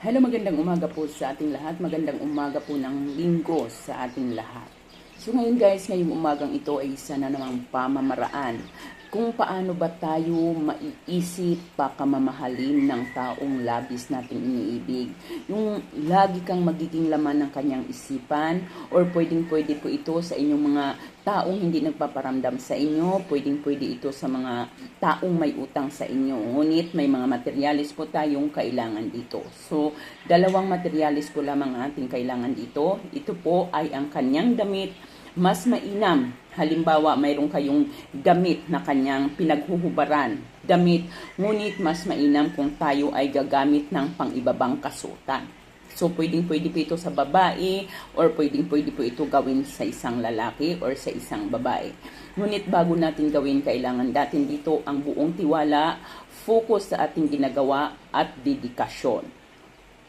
Hello, magandang umaga po sa ating lahat. Magandang umaga po ng linggo sa ating lahat. So ngayon guys, ngayong umagang ito ay isa na namang pamamaraan kung paano ba tayo maiisip pakamamahalin ng taong labis nating iniibig. Yung lagi kang magiging laman ng kanyang isipan or pwedeng pwede po ito sa inyong mga taong hindi nagpaparamdam sa inyo, pwedeng pwede ito sa mga taong may utang sa inyo. Ngunit may mga materialis po tayong kailangan dito. So, dalawang materialis po lamang ang ating kailangan dito. Ito po ay ang kanyang damit mas mainam. Halimbawa, mayroon kayong damit na kanyang pinaghuhubaran. Damit, ngunit mas mainam kung tayo ay gagamit ng pangibabang kasutan. So, pwedeng pwede po ito sa babae or pwedeng pwede po ito gawin sa isang lalaki or sa isang babae. Ngunit bago natin gawin, kailangan natin dito ang buong tiwala, focus sa ating ginagawa at dedikasyon.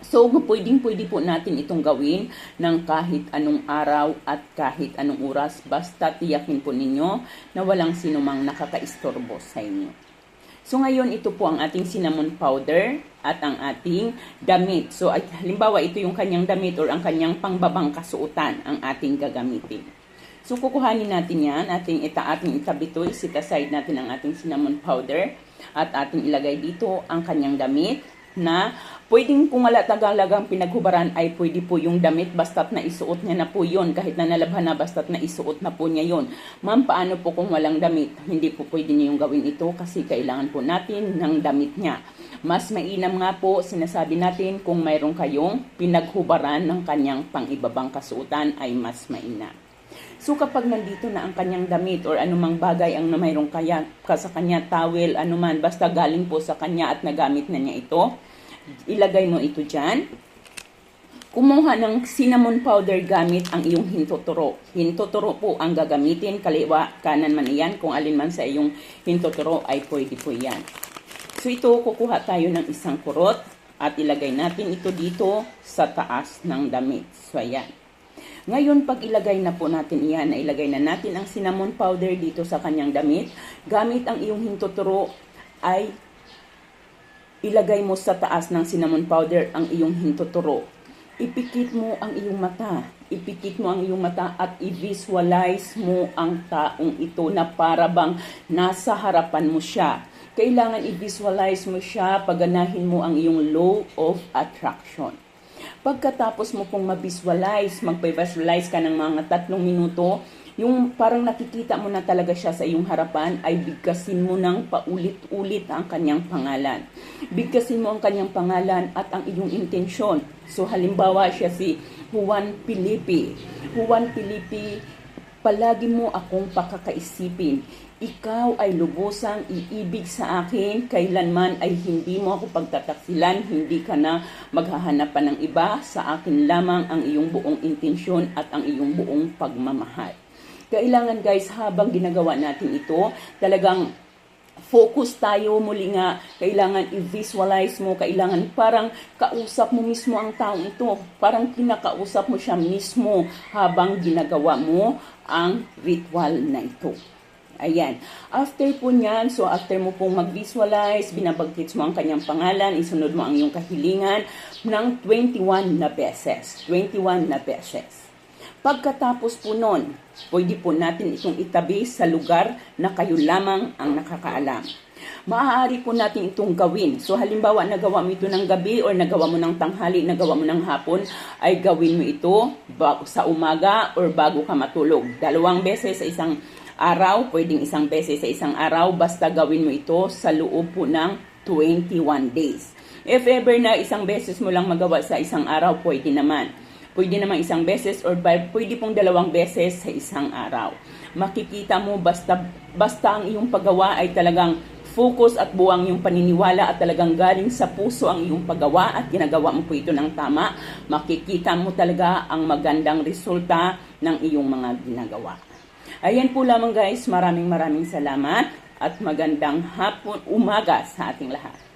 So, pwedeng pwede po natin itong gawin ng kahit anong araw at kahit anong oras. Basta tiyakin po ninyo na walang sinumang nakakaistorbo sa inyo. So, ngayon ito po ang ating cinnamon powder at ang ating damit. So, ay, halimbawa ito yung kanyang damit or ang kanyang pangbabang kasuotan ang ating gagamitin. So, kukuhanin natin yan. Ating ita, ating itabi ito. Sit aside natin ang ating cinnamon powder at ating ilagay dito ang kanyang damit na pwedeng kung wala tagalagang pinaghubaran ay pwede po yung damit basta't na isuot niya na po yon kahit na nalabhan na basta't na isuot na po niya yon ma'am paano po kung walang damit? Hindi po pwede niyo yung gawin ito kasi kailangan po natin ng damit niya. Mas mainam nga po sinasabi natin kung mayroon kayong pinaghubaran ng kanyang pangibabang kasuotan ay mas mainam So kapag nandito na ang kanyang damit or anumang bagay ang na mayroong kaya ka sa kanya, towel, anuman, basta galing po sa kanya at nagamit na niya ito, ilagay mo ito dyan. Kumuha ng cinnamon powder gamit ang iyong hintuturo. Hintuturo po ang gagamitin, kaliwa, kanan man iyan. Kung alin man sa iyong hintuturo ay pwede po yan. So ito, kukuha tayo ng isang kurot at ilagay natin ito dito sa taas ng damit. So ayan. Ngayon, pag ilagay na po natin iyan, ilagay na natin ang cinnamon powder dito sa kanyang damit, gamit ang iyong hintuturo ay ilagay mo sa taas ng cinnamon powder ang iyong hintuturo. Ipikit mo ang iyong mata. Ipikit mo ang iyong mata at i-visualize mo ang taong ito na para bang nasa harapan mo siya. Kailangan i-visualize mo siya, paganahin mo ang iyong law of attraction. Pagkatapos mo pong ma-visualize, mag-visualize ka ng mga tatlong minuto, yung parang nakikita mo na talaga siya sa iyong harapan, ay bigkasin mo ng paulit-ulit ang kanyang pangalan. Bigkasin mo ang kanyang pangalan at ang iyong intensyon. So halimbawa siya si Juan Pilipi. Juan Pilipi, palagi mo akong pakakaisipin. Ikaw ay lubusang iibig sa akin, kailanman ay hindi mo ako pagtataksilan, hindi ka na maghahanap ng iba, sa akin lamang ang iyong buong intensyon at ang iyong buong pagmamahal. Kailangan guys, habang ginagawa natin ito, talagang focus tayo muli nga, kailangan i-visualize mo, kailangan parang kausap mo mismo ang taong ito. Parang kinakausap mo siya mismo habang ginagawa mo ang ritual na ito. Ayan. After po niyan, so after mo pong mag-visualize, binabagkits mo ang kanyang pangalan, isunod mo ang iyong kahilingan ng 21 na beses. 21 na beses. Pagkatapos po nun, pwede po natin itong itabi sa lugar na kayo lamang ang nakakaalam. Maaari po natin itong gawin. So halimbawa, nagawa mo ito ng gabi or nagawa mo ng tanghali, nagawa mo ng hapon, ay gawin mo ito sa umaga or bago ka matulog. Dalawang beses sa isang araw, pwedeng isang beses sa isang araw, basta gawin mo ito sa loob po ng 21 days. If ever na isang beses mo lang magawa sa isang araw, pwede naman. Pwede naman isang beses or pwede pong dalawang beses sa isang araw. Makikita mo basta, basta ang iyong paggawa ay talagang focus at buwang yung paniniwala at talagang galing sa puso ang iyong paggawa at ginagawa mo po ito ng tama, makikita mo talaga ang magandang resulta ng iyong mga ginagawa. Ayan po lamang guys, maraming maraming salamat at magandang hapon, umaga sa ating lahat.